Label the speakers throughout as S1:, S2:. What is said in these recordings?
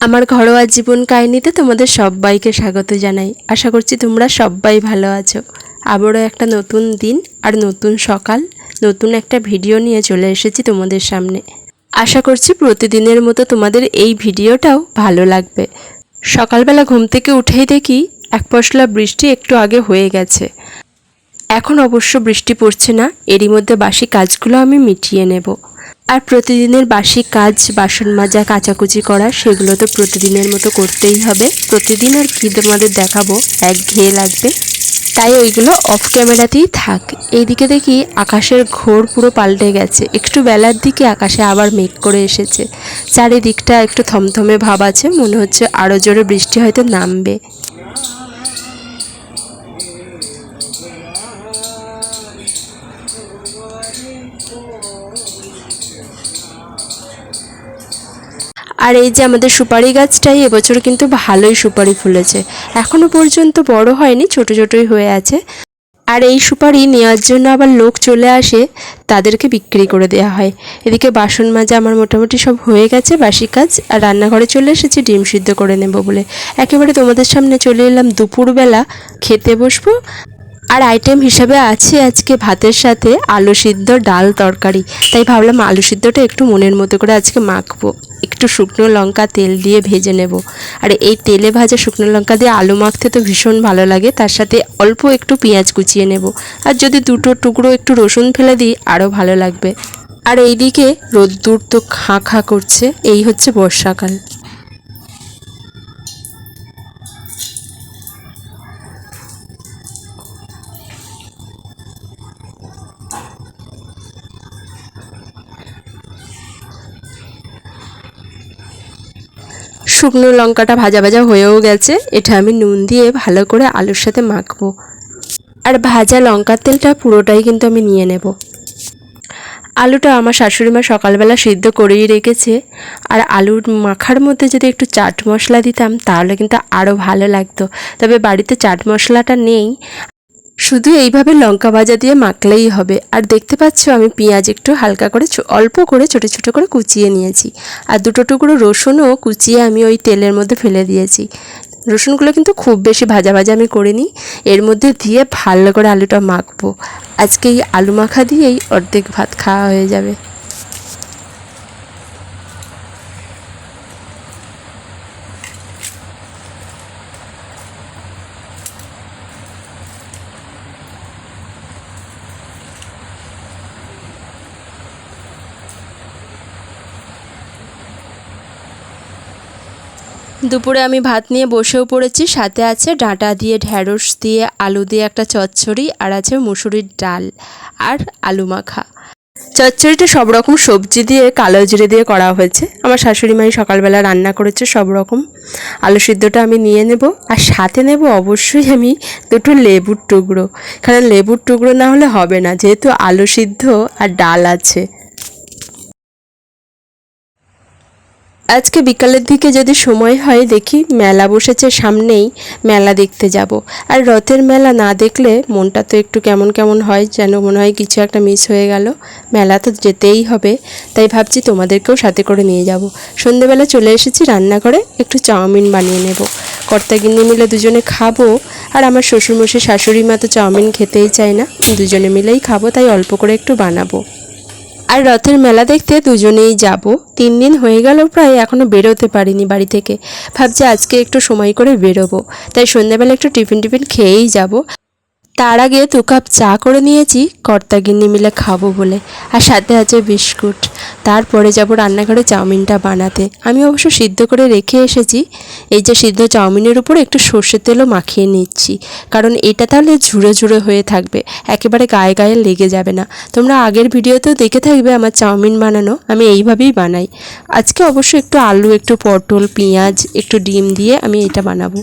S1: আমার ঘরোয়া জীবন কাহিনীতে তোমাদের সবাইকে স্বাগত জানাই। আশা করছি তোমরা সবাই ভালো আছো। আবারও একটা নতুন দিন আর নতুন সকাল, নতুন একটা ভিডিও নিয়ে চলে এসেছি তোমাদের সামনে। আশা করছি প্রতিদিনের মতো তোমাদের এই ভিডিওটাও ভালো লাগবে। সকালবেলা ঘুম থেকে উঠেই দেখি এক পশলা বৃষ্টি একটু আগে হয়ে গেছে। এখন অবশ্য বৃষ্টি পড়ছে না, এরই মধ্যে বাসি কাজগুলো আমি মিটিয়ে নেব। আর প্রতিদিনের বাসি কাজ, বাসন মাজা, কাচাকুচি করা, সেগুলো তো প্রতিদিনের মতো করতেই হবে। প্রতিদিন আর কি তোমাদের দেখাবো? এক ঘেয়ে লাগবে। তাই ওইগুলো অফ ক্যামেরাতেই থাক। এইদিকে দেখি আকাশের ঘোর পুরো পাল্টে গেছে। একটু বেলার দিকে আকাশে আবার মেঘ করে এসেছে। চারিদিকটা একটু থমথমে ভাব আছে, মনে হচ্ছে আরও জোরে বৃষ্টি হয়তো নামবে। আর এই যে আমাদের সুপারি গাছটাই এবছর কিন্তু ভালোই সুপারি ফুলেছে। এখনও পর্যন্ত বড় হয়নি, ছোট ছোটই হয়ে আছে। আর এই সুপারি নেওয়ার জন্য আবার লোক চলে আসে, তাদেরকে বিক্রি করে দেওয়া হয়। এদিকে বাসন মাজা আমার মোটামুটি সব হয়ে গেছে, বাসি কাজ, আর রান্নাঘরে চলে এসেছি, ডিম সিদ্ধ করে নেব বলে। একেবারে তোমাদের সামনে চলে এলাম দুপুরবেলা, খেতে বসবো। আর আইটেম হিসাবে আছে আজকে ভাতের সাথে আলু সিদ্ধ, ডাল তরকারি। তাই ভাবলাম আলু সিদ্ধটা একটু মনের মতো করে আজকে মাখবো। একটু শুকনো লঙ্কা তেল দিয়ে ভেজে নেব। আর এই তেলে ভাজা শুকনো লঙ্কা দিয়ে আলু মাখতে তো ভীষণ ভালো লাগে, তার সাথে অল্প একটু পেঁয়াজ কুচিয়ে নেব। আর যদি দুটো টুকরো একটু রসুন ফেলে দিই, আরও ভালো লাগবে। আর এইদিকে রোদ্দুর তো খাঁ খাঁ করছে, এই হচ্ছে বর্ষাকাল। শুকনো লঙ্কাটা ভাজা ভাজা হয়েও গেছে। এটা আমি নুন দিয়ে ভালো করে আলুর সাথে মাখবো। আর ভাজা লঙ্কার তেলটা পুরোটাই কিন্তু আমি নিয়ে নেব। আলুটা আমার শাশুড়ি মা সকালবেলা সিদ্ধ করেই রেখেছে। আর আলুর মাখার মধ্যে যদি একটু চাট মশলা দিতাম, তাহলে কিন্তু আরও ভালো লাগতো। তবে বাড়িতে চাট মশলাটা নেই। শুধু এইভাবে লঙ্কা ভাজা দিয়ে মাখলেই হবে। আর দেখতে পাচ্ছ আমি পেঁয়াজ একটু হালকা করে অল্প করে ছোট ছোট করে কুচিয়ে নিয়েছি। আর দুটো টুকরো রসুনও কুচিয়ে আমি ওই তেলের মধ্যে ফেলে দিয়েছি। রসুনগুলো কিন্তু খুব বেশি ভাজা ভাজা আমি করিনি। এর মধ্যে দিয়ে ভালো করে আলুটা মাখবো। আজকে এই আলু মাখা দিয়েই অর্ধেক ভাত খাওয়া হয়ে যাবে। দুপুরে আমি ভাত নিয়ে বসেও পড়েছি। সাথে আছে ডাঁটা দিয়ে, ঢ্যাঁড়স দিয়ে, আলু দিয়ে একটা চচ্চড়ি আর আছে মুসুরির ডাল আর আলু মাখা। চচ্চড়িটা সব রকম সবজি দিয়ে কালো জিরে দিয়ে করা হয়েছে। আমার শাশুড়ি মাই সকালবেলা রান্না করেছে সব রকম। আলু সিদ্ধটা আমি নিয়ে নেব আর সাথে নেব অবশ্যই আমি দুটো লেবুর টুকরো। কারণ লেবুর টুকরো না হলে হবে না। যেহেতু আলু সিদ্ধ আর ডাল আছে। আজকে বিকালের দিকে যদি সময় হয়, দেখি মেলা বসেছে সামনেই, মেলা দেখতে যাব। আর রথের মেলা না দেখলে মনটা তো একটু কেমন কেমন হয়, যেন মনে হয় কিছু একটা মিস হয়ে গেল। মেলা তো যেতেই হবে, তাই ভাবছি তোমাদেরকেও সাথে করে নিয়ে যাব। সন্ধেবেলা চলে এসেছি রান্নাঘরে, একটু চাউমিন বানিয়ে নেব। কর্তাগিন্নি মিলে দুজনে খাব, আর আমার শ্বশুরমশাই শাশুড়ি মা তো চাউমিন খেতেই চায় না, দুজনে মিলেই খাব, তাই অল্প করে একটু বানাবো। আর রথের মেলা দেখতে দুজনেই যাব। তিন দিন হয়ে গেল প্রায় এখনও বেরোতে পারিনি বাড়ি থেকে। ভাবছি আজকে একটু সময় করে বেরোবো। তাই সন্ধ্যাবেলা একটু টিফিন টিফিন খেয়েই যাব। তার আগে দু কাপ চা করে নিয়েছি, কর্তাগিন্নি মিলে খাব বলে। আর সাথে আছে বিস্কুট। তারপরে যাব রান্নাঘরে চাউমিনটা বানাতে। আমি অবশ্য সিদ্ধ করে রেখে এসেছি। এই যে সিদ্ধ চাউমিনের উপর একটু সর্ষের তেলও মাখিয়ে নিচ্ছি। কারণ এটা তাহলে ঝুড়ে ঝুড়ো হয়ে থাকবে। একেবারে গায়ে গায়ে লেগে যাবে না। তোমরা আগের ভিডিওতেও দেখে থাকবে আমার চাউমিন বানানো। আমি এইভাবেই বানাই। আজকে অবশ্য একটু আলু, একটু পটল, পেঁয়াজ, একটু ডিম দিয়ে আমি এটা বানাবো।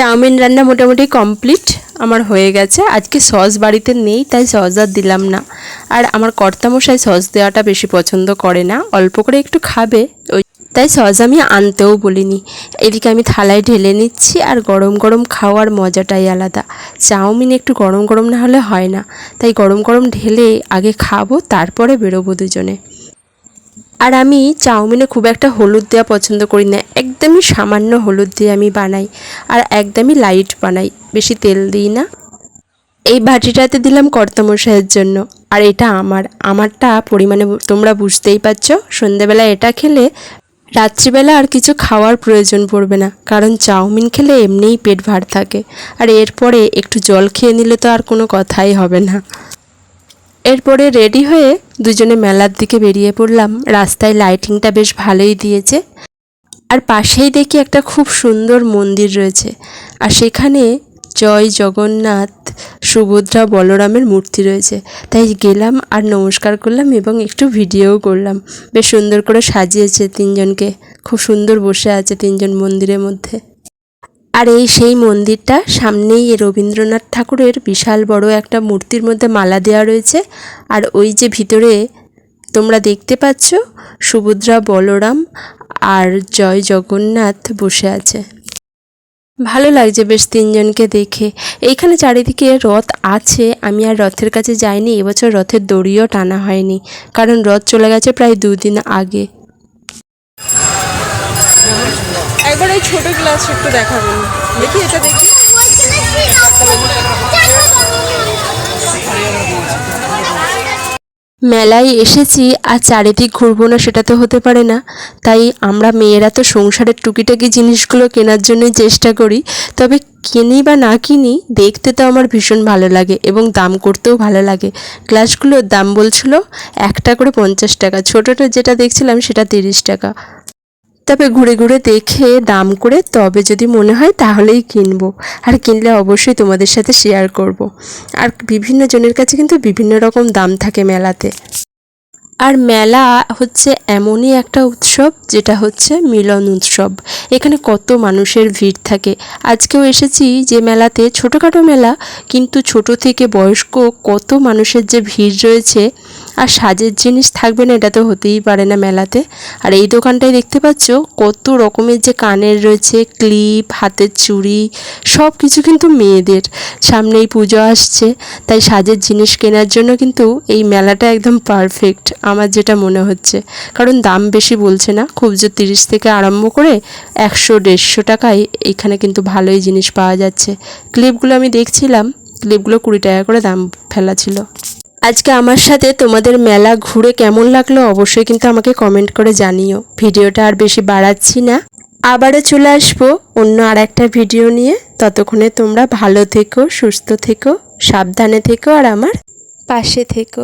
S1: চাউমিন রান্না মোটামুটি কমপ্লিট। আমার হয়ে গেছে। আজকে সস বাড়িতে নেই, তাই সস আর দিলাম না। আর আমার কর্তামশাই সস দেওয়াটা বেশি পছন্দ করে না। অল্প করে একটু খাবে। ওই তাই সস আমি আনতেও বলিনি। এদিকে আমি থালায় ঢেলে নিচ্ছি আর গরম গরম খাওয়ার মজাটাই আলাদা। চাউমিন একটু গরম গরম না হলে হয় না। তাই গরম গরম ঢেলে আগে খাব, তারপরে বেরোবো দুজনে। আর আমি চাউমিনে খুব একটা হলুদ দেওয়া পছন্দ করি না। একদমই সামান্য হলুদ দিয়ে আমি বানাই আর একদমই লাইট বানাই। বেশি তেল দিই না। এই বাটিটাতে দিলাম কর্তামশাইয়ের জন্য। আর এটা আমার। আমারটা পরিমাণে তোমরা বুঝতেই পারছ। সন্ধেবেলা এটা খেলে রাত্রিবেলা আর কিছু খাওয়ার প্রয়োজন পড়বে না। কারণ চাউমিন খেলে এমনিই পেট ভার থাকে। আর এরপরে একটু জল খেয়ে নিলে তো আর কোনো কথাই হবে না। এরপরে রেডি হয়ে দুজনে মেলার দিকে বেরিয়ে পড়লাম। রাস্তায় লাইটিংটা বেশ ভালোই দিয়েছে। আর পাশেই দেখি একটা খুব সুন্দর মন্দির রয়েছে। আর সেখানে জয় জগন্নাথ, সুভদ্রা, বলরামের মূর্তি রয়েছে। তাই গেলাম আর নমস্কার করলাম এবং একটু ভিডিও করলাম। বেশ সুন্দর করে সাজিয়েছে তিনজনকে। খুব সুন্দর বসে আছে তিনজন মন্দিরের মধ্যে। আর এই সেই মন্দিরটা সামনেই রবীন্দ্রনাথ ঠাকুরের বিশাল বড় একটা মূর্তির মধ্যে মালা দেওয়া রয়েছে। আর ওই যে ভিতরে তোমরা দেখতে পাচ্ছ সুভদ্রা বলরাম আর জয় জগন্নাথ বসে আছে। ভালো লাগছে বেশ তিনজনকে দেখে। এইখানে চারিদিকে রথ আছে, আমি আর রথের কাছে যাইনি, এবছর রথের দড়িও টানা হয়নি, কারণ রথ চলে গেছে প্রায় দুদিন আগে।
S2: একবার ওই ছোট গ্লাস একটু দেখাবেন। দেখি এটা দেখি।
S1: মেলায় এসেছি আর চারিদিক ঘুরবো না, সেটা তো হতে পারে না। তাই আমরা মেয়েরা তো সংসারের টুকিটাকি জিনিসগুলো কেনার জন্যই চেষ্টা করি। তবে কিনি বা না কিনি, দেখতে তো আমার ভীষণ ভালো লাগে এবং দাম করতেও ভালো লাগে। গ্লাসগুলোর দাম বলছিল একটা করে পঞ্চাশ টাকা, ছোটোটা যেটা দেখছিলাম সেটা তিরিশ টাকা। তবে ঘুরে ঘুরে দেখে দাম করে তবে যদি মনে হয় তাহলেই কিনবো। আর কিনলে অবশ্যই তোমাদের সাথে শেয়ার করব। আর বিভিন্ন জনের কাছে কিন্তু বিভিন্ন রকম দাম থাকে মেলাতে। আর মেলা হচ্ছে এমনই একটা উৎসব, যেটা হচ্ছে মিলন উৎসব। এখানে কত মানুষের ভিড় থাকে। আজকেও এসেছি যে মেলাতে, ছোটোখাটো মেলা, কিন্তু ছোট থেকে বয়স্ক কত মানুষের যে ভিড় রয়েছে আর সাজের জিনিস থাকবে না, এটা তো হতেই পারে না মেলাতে। আর এই দোকানটায় দেখতে পাচ্ছ কত রকমের যে কানের রয়েছে, ক্লিপ, হাতের চুড়ি সব কিছু কিন্তু মেয়েদের। সামনেই পুজো আসছে, তাই সাজের জিনিস কেনার জন্য কিন্তু এই মেলাটা একদম পারফেক্ট আমার যেটা মনে হচ্ছে। কারণ দাম বেশি বলছে না, খুব যে তিরিশ থেকে আরম্ভ করে একশো, দেড়শো টাকায় এখানে কিন্তু ভালোই জিনিস পাওয়া যাচ্ছে। ক্লিপগুলো আমি দেখছিলাম, ক্লিপগুলো কুড়ি টাকা করে দাম ফেলা ছিল। আজকে আমার সাথে তোমাদের মেলা ঘুরে কেমন লাগল অবশ্যই কিন্তু আমাকে কমেন্ট করে জানিও। ভিডিওটা আর বেশি বাড়াচ্ছি না। আবারও চলে আসব অন্য আর একটা ভিডিও নিয়ে। ততক্ষণে তোমরা ভালো থেকো, সুস্থ থেকো, সাবধানে থেকো আর আমার পাশে থেকো।